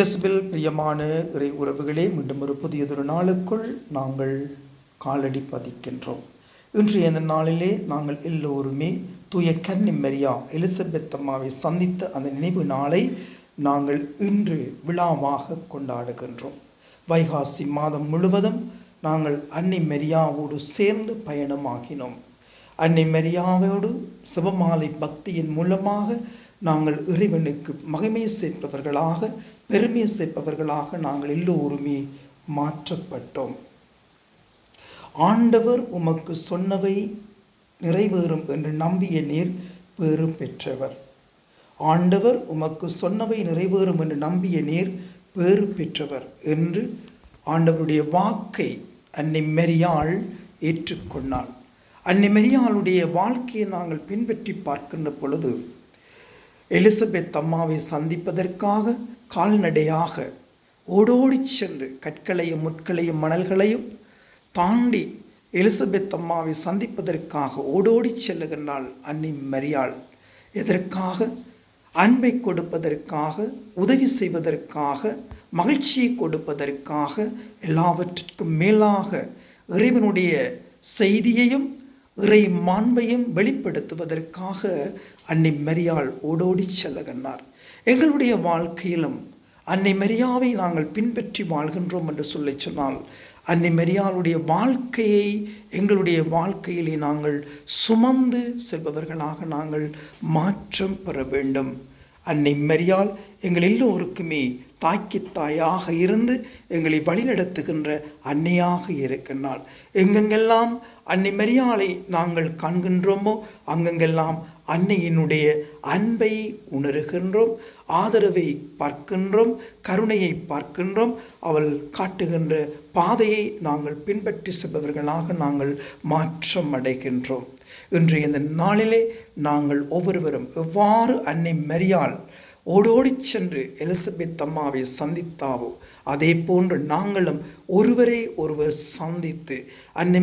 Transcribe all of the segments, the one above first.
இயேசுவில் பிரியமான இறை உறவுகளே மீண்டும் ஒரு புதியதொரு நாளுக்குள் நாங்கள் காலடி பதிக்கின்றோம். இன்றைய இந்த நாளிலே நாங்கள் எல்லோருமே தூய கன்னி மரியா எலிசபெத் அம்மாவை சந்தித்த அந்த நினைவு நாளை நாங்கள் இன்று விழாவாக கொண்டாடுகின்றோம். வைகாசி மாதம் முழுவதும் நாங்கள் அன்னை மெரியாவோடு சேர்ந்து பயணமாகினோம். அன்னை மெரியாவோடு சிவமாலை பக்தியின் மூலமாக நாங்கள் இறைவனுக்கு மகிமையை சேர்ப்பவர்களாக பெருமையை சேர்ப்பவர்களாக நாங்கள் எல்லோருமே மாற்றப்பட்டோம். ஆண்டவர் உமக்கு சொன்னவை நிறைவேறும் என்று நம்பிய நீர் பெரும் பெற்றவர். ஆண்டவர் உமக்கு சொன்னவை நிறைவேறும் என்று நம்பிய நீர் பேறு பெற்றவர் என்று ஆண்டவருடைய வாக்கை அன்னை மெரியாள் ஏற்றுக்கொண்டாள். அன்னை மெரியாளுடைய வாழ்க்கையை நாங்கள் பின்பற்றி பார்க்கின்ற பொழுது எலிசபெத் அம்மாவை சந்திப்பதற்காக கால்நடையாக ஓடோடி சென்று கற்களையும் முட்களையும் மணல்களையும் தாண்டி எலிசபெத் அம்மாவை சந்திப்பதற்காக ஓடோடி செல்லுகின்றாள் அன்னி மரியாள். எதற்காக? அன்பை கொடுப்பதற்காக உதவி செய்வதற்காக மகிழ்ச்சியை கொடுப்பதற்காக எல்லாவற்றிற்கும் மேலாக இறைவனுடைய செய்தியையும் இறை மாண்பையும் வெளிப்படுத்துவதற்காக அன்னை மரியாள் ஓடோடி செல்லுகின்றார் எங்களுடைய வாழ்க்கையிலும் அன்னை மரியாவை நாங்கள் பின்பற்றி வாழ்கின்றோம் என்று சொல்லி சொன்னால் அன்னை மரியாளுடைய வாழ்க்கையை எங்களுடைய வாழ்க்கையிலே நாங்கள் சுமந்து செல்பவர்களாக நாங்கள் மாற்றம் பெற வேண்டும். அன்னை மரியாள் எங்கள் எல்லோருக்குமே தாய்க்கு தாயாக இருந்து எங்களை வழிநடத்துகின்ற அன்னையாக இருக்கின்றாள். எங்கெங்கெல்லாம் அன்னை மரியாளை நாங்கள் காண்கின்றோமோ அங்கெங்கெல்லாம் அன்னையினுடைய அன்பை உணர்கின்றோம் ஆதரவை பார்க்கின்றோம் கருணையை பார்க்கின்றோம். அவள் காட்டுகின்ற பாதையை நாங்கள் பின்பற்றி செல்பவர்களாக நாங்கள் மாற்றம் அடைகின்றோம். இன்றைய இந்த நாளிலே நாங்கள் ஒவ்வொருவரும் எவ்வாறு அன்னை மரியாள் ஓடோடி சென்று எலிசபெத் அம்மாவை சந்தித்தாவோ? அதே போன்று நாங்களும் ஒருவரை ஒருவர் சந்தித்து அன்னை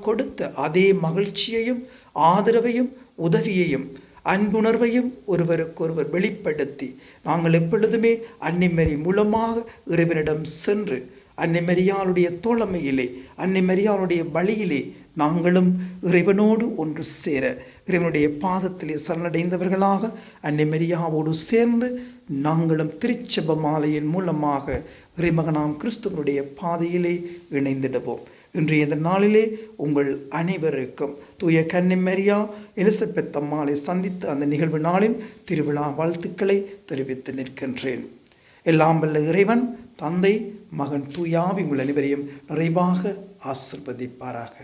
கொடுத்த அதே மகிழ்ச்சியையும் ஆதரவையும் உதவியையும் அன்புணர்வையும் ஒருவருக்கொருவர் வெளிப்படுத்தி நாங்கள் எப்பொழுதுமே அன்னிமரி மூலமாக இறைவனிடம் சென்று அன்னை மரியாளுடைய தோழமையிலே அன்னை மரியாளுடைய வழியிலே நாங்களும் இறைவனோடு ஒன்று சேர இறைவனுடைய பாதத்திலே சரணடைந்தவர்களாக அன்னை மரியாவோடு சேர்ந்து நாங்களும் திருச்செப மாலையின் மூலமாக இறைமகனாம் கிறிஸ்துவனுடைய பாதையிலே இணைந்திடுவோம். இன்றைய இந்த நாளிலே உங்கள் அனைவருக்கும் தூய கன்னிமரியா எலிசபெத் அம்மாளை சந்தித்து அந்த நிகழ்வு நாளின் திருவிழா வாழ்த்துக்களை தெரிவித்து நிற்கின்றேன். எல்லாம் வல்ல இறைவன் தந்தை மகன் தூயாவி உங்கள் அனைவரையும் நிறைவாக ஆசிர்வதிப்பாராக.